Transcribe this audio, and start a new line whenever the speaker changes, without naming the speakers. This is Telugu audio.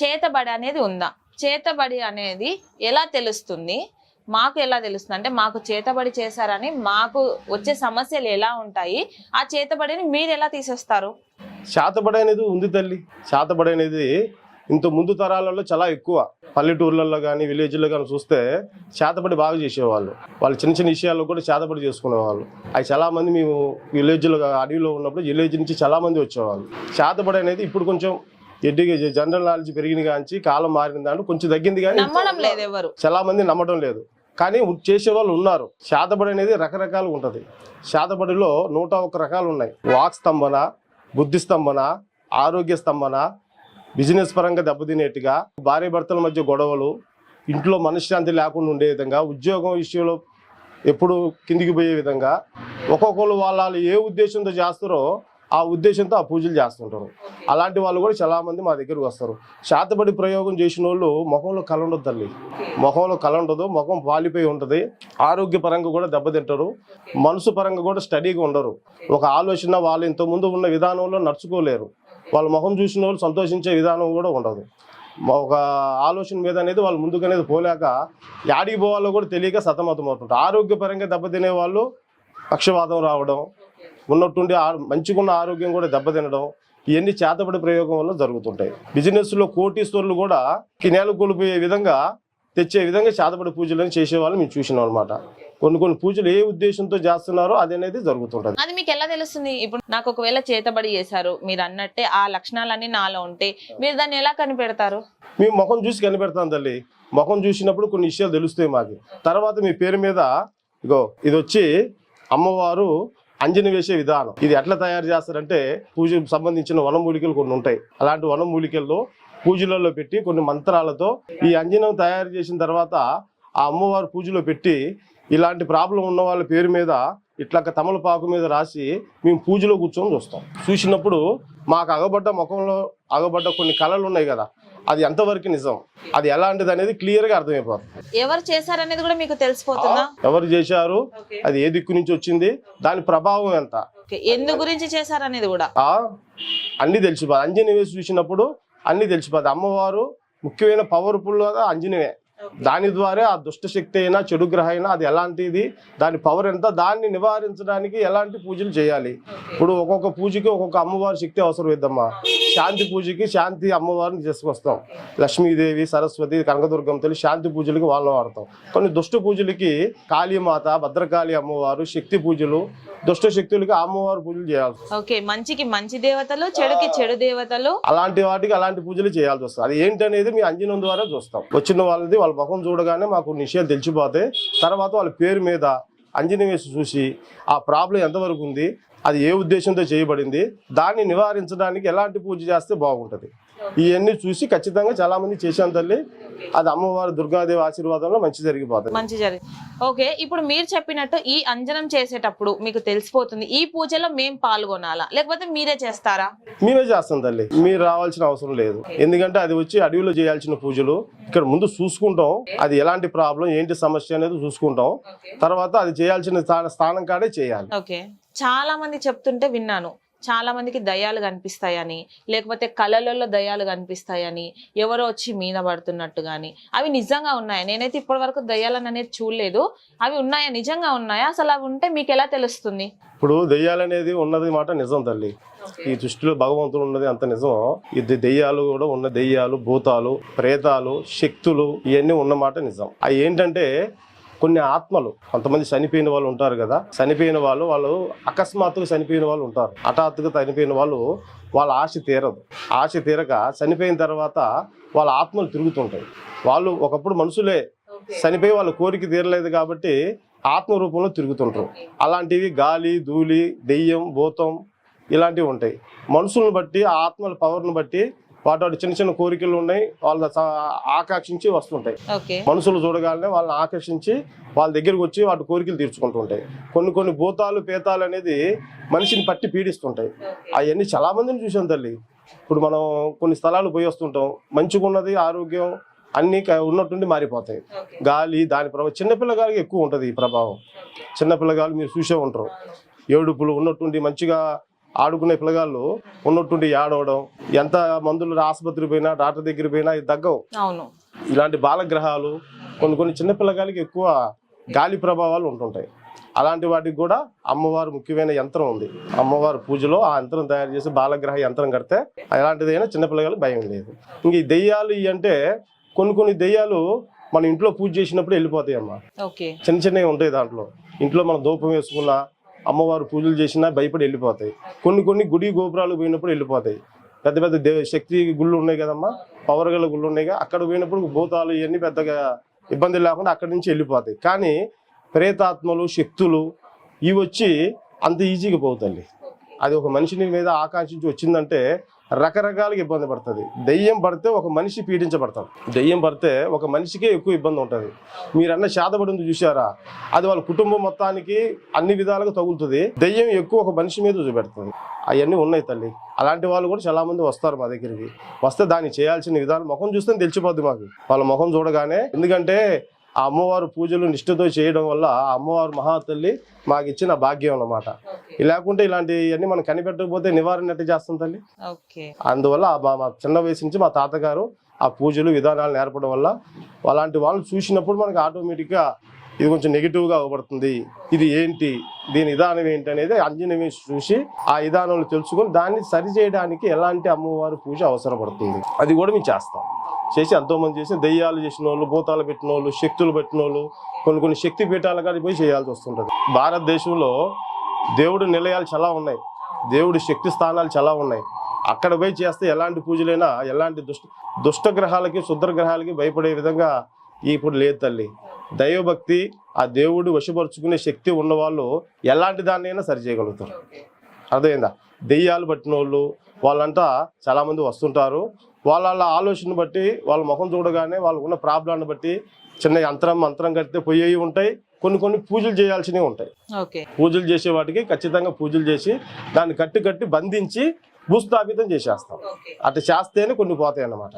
చేతబడి అనేది ఉందా? చేతబడి అనేది ఎలా తెలుస్తుంది? మాకు ఎలా తెలుస్తుంది? అంటే మాకు చేతబడి చేశారని మాకు వచ్చే సమస్యలు ఎలా ఉంటాయి? ఆ చేతబడిని మీరు ఎలా తీసేస్తారు?
చేతబడి అనేది ఉంది తల్లి. చేతబడి అనేది ఇంత ముందు తరాలలో చాలా ఎక్కువ. పల్లెటూర్లలో కానీ విలేజ్లో కానీ చూస్తే చేతబడి బాగా చేసేవాళ్ళు. వాళ్ళు చిన్న చిన్న విషయాల్లో కూడా చేతబడి చేసుకునేవాళ్ళు. అవి చాలామంది మేము విలేజ్లో అడవిలో ఉన్నప్పుడు విలేజ్ నుంచి చాలామంది వచ్చేవాళ్ళు. శాతబడి అనేది ఇప్పుడు కొంచెం ఎడ్డిగా జనరల్ నాలెడ్జ్ పెరిగిన కాంచి కాలం మారిన దాంట్లో కొంచెం తగ్గింది కానీ
నమ్మడం లేదు ఎవరు.
చాలా మంది నమ్మడం లేదు. కానీ ఉ- చేసేవాళ్ళు ఉన్నారు. శాతబడి అనేది రకరకాలుగా ఉంటుంది. శాతబడిలో నూట ఒక్క రకాలు ఉన్నాయి. వాక్ స్తంభన బుద్ధి స్తంభన ఆరోగ్య స్తంభన బిజినెస్ పరంగా దెబ్బతినేట్టుగా భార్య భర్తల మధ్య గొడవలు ఇంట్లో మనశ్శాంతి లేకుండా ఉండే విధంగా ఉద్యోగం విషయంలో ఎప్పుడు కిందికి పోయే విధంగా ఒక్కొక్కరు వాళ్ళ వాళ్ళు ఏ ఉద్దేశంతో చేస్తారో ఆ ఉద్దేశంతో ఆ పూజలు చేస్తుంటారు. అలాంటి వాళ్ళు కూడా చాలా మంది మా దగ్గరకు వస్తారు. శాతబడి ప్రయోగం చేసిన వాళ్ళు ముఖంలో కళ ఉండదు తల్లి. ముఖంలో కళ ఉండదు ముఖం పాలిపోయి ఉంటుంది. ఆరోగ్య పరంగా కూడా దెబ్బతింటారు. మనసు పరంగా కూడా స్టడీగా ఉండరు. ఒక ఆలోచన వాళ్ళు ఇంతకుముందు ఉన్న విధానంలో నడుచుకోలేరు. వాళ్ళ ముఖం చూసిన వాళ్ళు సంతోషించే విధానం కూడా ఉండదు. ఒక ఆలోచన మీద అనేది వాళ్ళు ముందుకనేది పోలేక యాడికి పోవాలో కూడా తెలియక సతమతం అవుతుంటారు ఆరోగ్యపరంగా దెబ్బతినే వాళ్ళు పక్షవాతం రావడం ఉన్నట్టుండి ఆ- మంచిగున్న ఆరోగ్యం కూడా దెబ్బతినడం ఇవన్నీ చేతబడి ప్రయోగం వల్ల జరుగుతుంటాయి. బిజినెస్లో కోటీశ్వరులు కూడా ఈ నేల కోల్పోయే విధంగా తెచ్చే విధంగా చేతబడి పూజలను చేసేవాళ్ళు మేము చూసినాం అనమాట కొన్ని కొన్ని పూజలు ఏ ఉద్దేశంతో చేస్తున్నారో అది అనేది జరుగుతుంటది.
అది మీకు ఎలా తెలుస్తుంది? ఇప్పుడు నాకు ఒకవేళ చేతబడి చేశారు మీరు అన్నట్టే ఆ లక్షణాలన్నీ నాలో ఉంటే మీరు దాన్ని ఎలా కనిపెడతారు?
మేము ముఖం చూసి కనిపెడతాం తల్లి. ముఖం చూసినప్పుడు కొన్ని విషయాలు తెలుస్తాయి మాకు. తర్వాత మీ పేరు మీద ఇగో ఇది వచ్చి అమ్మవారు అంజని వేసే విధానం. ఇది ఎట్లా తయారు చేస్తారంటే పూజకు సంబంధించిన వనమూలికలు కొన్ని ఉంటాయి. అలాంటి వనమూలికల్లో పూజలలో పెట్టి కొన్ని మంత్రాలతో ఈ అంజనం తయారు చేసిన తర్వాత ఆ అమ్మవారు పూజలో పెట్టి ఇలాంటి ప్రాబ్లం ఉన్న వాళ్ళ పేరు మీద ఇట్లా తమలపాకు మీద రాసి మేము పూజలో కూర్చొని చూస్తాం. చూసినప్పుడు మాకు అగబడ్డ ముఖంలో అగబడ్డ కొన్ని కళలు ఉన్నాయి కదా. అది ఎంతవరకు నిజం? అది ఎలాంటిది అనేది క్లియర్గా అర్థమైపోతుంది.
ఎవరు చేశారనేది కూడా మీకు తెలిసిపోతుందా?
ఎవరు చేశారు? అది ఏ దిక్కు నుంచి వచ్చింది? దాని ప్రభావం ఎంత?
ఎందు గురించి చేశారనేది కూడా?
ఆ అన్ని తెలిసిపోదు. అంజని వేసి చూసినప్పుడు అన్ని తెలిసిపోదు. అమ్మవారు ముఖ్యమైన పవర్ఫుల్ అంజనివే. దాని ద్వారా ఆ దుష్ట శక్తి అయినా చెడు గ్రహ అయినా అది ఎలాంటిది? దాని పవర్ ఎంత? దాన్ని నివారించడానికి ఎలాంటి పూజలు చేయాలి? ఇప్పుడు ఒక్కొక్క పూజకి ఒక్కొక్క అమ్మవారి శక్తి అవసరం ఇద్దమ్మా. శాంతి పూజకి శాంతి అమ్మవారిని తీసుకొస్తాం. లక్ష్మీదేవి సరస్వతి కనకదుర్గం తల్లి శాంతి పూజలకి వాళ్ళని వాడతాం. కొన్ని దుష్ట పూజలకి కాళీమాత భద్రకాళి అమ్మవారు శక్తి పూజలు దుష్ట శక్తులకి అమ్మవారి పూజలు చేయాల్సి.
ఓకే మంచికి మంచి దేవతలు చెడుకి చెడు దేవతలు.
అలాంటి వాటికి అలాంటి పూజలు చేయాల్సి వస్తుంది. అది ఏంటనేది మీ అంజనం ద్వారా చూస్తాం. వచ్చిన వాళ్ళది వాళ్ళ ముఖం చూడగానే మాకు నిషయాలు తెలిసిపోతాయి తర్వాత వాళ్ళ పేరు మీద అంజనం వేసి చూసి ఆ ప్రాబ్లం ఎంతవరకు ఉంది అది ఏ ఉద్దేశంతో చేయబడింది? దాన్ని నివారించడానికి ఎలాంటి పూజ చేస్తే బాగుంటుంది? ఇవన్నీ చూసి ఖచ్చితంగా చాలా మంది చేశాను తల్లి. అది అమ్మవారి దుర్గాదేవి ఆశీర్వాదంలో మంచి జరిగిపోతుంది.
మంచి జరిగి ఓకే ఇప్పుడు మీరు చెప్పినట్టు ఈ అంజనం చేసేటప్పుడు మీకు తెలిసిపోతుంది. ఈ పూజలో మేం పాల్గొనాలా? లేకపోతే మీరే చేస్తారా?
మేమే చేస్తాం తల్లి. మీరు రావాల్సిన అవసరం లేదు. ఎందుకంటే అది వచ్చి అడవిలో చేయాల్సిన పూజలు. ఇక్కడ ముందు చూసుకుంటాం. అది ఎలాంటి ప్రాబ్లం ఏంటి సమస్య అనేది చూసుకుంటాం. తర్వాత అది చేయాల్సిన స్థా- స్థానం కాడే చేయాలి.
ఓకే. చాలా మంది చెప్తుంటే విన్నాను. చాలా మందికి దయ్యాలు కనిపిస్తాయని లేకపోతే కళలలో దయ్యాలు కనిపిస్తాయని ఎవరో వచ్చి మీద పడుతున్నట్టు కానీ అవి నిజంగా ఉన్నాయా? నేనైతే ఇప్పటి వరకు దయ్యాలను అనేది చూడలేదు. అవి ఉన్నాయా? నిజంగా ఉన్నాయా? అసలు అవి ఉంటే మీకు ఎలా తెలుస్తుంది?
ఇప్పుడు దెయ్యాలనేది ఉన్నది మాట నిజం తల్లి. ఈ దృష్టిలో భగవంతుడు ఉన్నది అంత నిజం. ఇది దెయ్యాలు కూడా ఉన్న దెయ్యాలు భూతాలు ప్రేతాలు శక్తులు ఇవన్నీ ఉన్నమాట నిజం. అవి ఏంటంటే కొన్ని ఆత్మలు కొంతమంది చనిపోయిన వాళ్ళు ఉంటారు కదా చనిపోయిన వాళ్ళు వాళ్ళు అకస్మాత్తుగా చనిపోయిన వాళ్ళు ఉంటారు. హఠాత్తుగా చనిపోయిన వాళ్ళు వాళ్ళ ఆశ తీరదు. ఆశ తీరక చనిపోయిన తర్వాత వాళ్ళ ఆత్మలు తిరుగుతుంటాయి. వాళ్ళు ఒకప్పుడు మనుషులే. చనిపోయి వాళ్ళ కోరిక తీరలేదు కాబట్టి ఆత్మ రూపంలో తిరుగుతుంటారు. అలాంటివి గాలి ధూళి దెయ్యం భూతం ఇలాంటివి ఉంటాయి. మనుషులను బట్టి ఆత్మల పవర్ను బట్టి వాటి వాటి చిన్న చిన్న కోరికలు ఉన్నాయి. వాళ్ళ ఆకర్షించి వస్తుంటాయి. మనుషులు చూడగానే వాళ్ళని ఆకర్షించి వాళ్ళ దగ్గరికి వచ్చి వాటి కోరికలు తీర్చుకుంటూ ఉంటాయి. కొన్ని కొన్ని భూతాలు పేతాలు అనేది మనిషిని పట్టి పీడిస్తుంటాయి. అవన్నీ చాలా మందిని చూసాం తల్లి. ఇప్పుడు మనం కొన్ని స్థలాలు పోయి వస్తుంటాం. మంచిగా ఉన్నది ఆరోగ్యం అన్ని ఉన్నట్టుండి మారిపోతాయి. గాలి దాని ప్రభావం చిన్నపిల్లగాలికి ఎక్కువ ఉంటుంది ఈ ప్రభావం. చిన్నపిల్లగాలు మీరు చూసే ఉంటారు. ఏడుపులు ఉన్నట్టుండి మంచిగా ఆడుకునే పిల్లగాళ్ళు ఉన్నట్టుండి ఆడవడం ఎంత మందులు ఆసుపత్రికి పోయినా డాక్టర్ దగ్గర పోయినా ఇది తగ్గవు. ఇలాంటి బాలగ్రహాలు కొన్ని కొన్ని చిన్న పిల్లగాలకి ఎక్కువ గాలి ప్రభావాలు ఉంటుంటాయి. అలాంటి వాటికి కూడా అమ్మవారు ముఖ్యమైన యంత్రం ఉంది. అమ్మవారు పూజలో ఆ యంత్రం తయారు చేసి బాలగ్రహ యంత్రం కడితే ఎలాంటిదైనా చిన్న పిల్లగాలకు భయం లేదు. ఇంక ఈ దెయ్యాలు ఇవి అంటే కొన్ని కొన్ని దెయ్యాలు మన ఇంట్లో పూజ చేసినప్పుడు వెళ్ళిపోతాయి అమ్మా చిన్న చిన్నవి ఉంటాయి దాంట్లో. ఇంట్లో మనం ధూపం వేసుకున్నా అమ్మవారు పూజలు చేసినా భయపడి వెళ్ళిపోతాయి. కొన్ని కొన్ని గుడి గోపురాలు పోయినప్పుడు వెళ్ళిపోతాయి. పెద్ద పెద్ద దేవ శక్తి గుళ్ళు ఉన్నాయి కదమ్మా పవర్ గల గుళ్ళు ఉన్నాయి కదా అక్కడ పోయినప్పుడు భూతాలు ఇవన్నీ పెద్దగా ఇబ్బంది లేకుండా అక్కడి నుంచి వెళ్ళిపోతాయి. కానీ ప్రేతాత్మలు శక్తులు ఇవి వచ్చి అంత ఈజీగా పోతాయి అది ఒక మనిషిని మీద ఆకాంక్షించి వచ్చిందంటే రకరకాలుగా ఇబ్బంది పడుతుంది. దెయ్యం పడితే ఒక మనిషి పీడించబడతాం దెయ్యం పడితే ఒక మనిషికే ఎక్కువ ఇబ్బంది ఉంటుంది. మీరన్న శాతపడింది చూసారా అది వాళ్ళ కుటుంబం మొత్తానికి అన్ని విధాలుగా తగులుతుంది. దెయ్యం ఎక్కువ ఒక మనిషి మీద చూపెడుతుంది. అవన్నీ ఉన్నాయి తల్లి. అలాంటి వాళ్ళు కూడా చాలామంది వస్తారు మా దగ్గరికి. వస్తే దాన్ని చేయాల్సిన విధానం ముఖం చూస్తే తెలిసిపోద్ది మాకు. వాళ్ళ ముఖం చూడగానే ఎందుకంటే ఆ అమ్మవారు పూజలు నిష్ఠతో చేయడం వల్ల ఆ అమ్మవారు మహాతల్లి మాకు ఇచ్చిన భాగ్యం అన్నమాట. లేకుంటే ఇలాంటివన్నీ మనం కనిపెట్టకపోతే నివారణ ఎట్లా చేస్తాం తల్లి? అందువల్ల మా చిన్న వయసు నుంచి మా తాతగారు ఆ పూజలు విధానాలు నేర్పడం వల్ల అలాంటి వాళ్ళు చూసినప్పుడు మనకి ఆటోమేటిక్గా ఇది కొంచెం నెగిటివ్గా అవబడుతుంది ఇది ఏంటి? దీని విధానం ఏంటి అనేది అంజనం వేసి చూసి ఆ విధానంలో తెలుసుకొని దాన్ని సరి చేయడానికి ఎలాంటి అమ్మవారి పూజ అవసరపడుతుంది. అది కూడా మేము చేస్తాం. చేసి ఎంతోమంది చేసి దెయ్యాలు చేసిన వాళ్ళు భూతాలు పెట్టిన వాళ్ళు శక్తులు పెట్టిన వాళ్ళు కొన్ని కొన్ని శక్తి పీఠాలు కాడికి పోయి చేయాల్సి వస్తుంటుంది. భారతదేశంలో దేవుడు నిలయాలు చాలా ఉన్నాయి. దేవుడి శక్తి స్థానాలు చాలా ఉన్నాయి. అక్కడ పోయి చేస్తే ఎలాంటి పూజలైనా ఎలాంటి దుష్ట దుష్ట గ్రహాలకి శుద్ర గ్రహాలకి భయపడే విధంగా ఇప్పుడు లేదు తల్లి. దైవభక్తి ఆ దేవుడు వశపరుచుకునే శక్తి ఉన్నవాళ్ళు ఎలాంటి దాన్నైనా సరి చేయగలుగుతారు. అర్థమైందా? దెయ్యాలు పట్టిన వాళ్ళు వాళ్ళంతా చాలా మంది వస్తుంటారు. వాళ్ళ వాళ్ళ ఆలోచన బట్టి వాళ్ళ ముఖం చూడగానే వాళ్ళకున్న ప్రాబ్లాన్ని బట్టి చిన్న యంత్రం మంత్రం కడితే పోయేవి ఉంటాయి. కొన్ని కొన్ని పూజలు చేయాల్సినవి ఉంటాయి. పూజలు చేసే వాటికి ఖచ్చితంగా పూజలు చేసి దాన్ని కట్టి కట్టి బంధించి భూస్థాపితం చేసేస్తాం. అట్లా చేస్తేనే కొన్ని పోతాయి అన్నమాట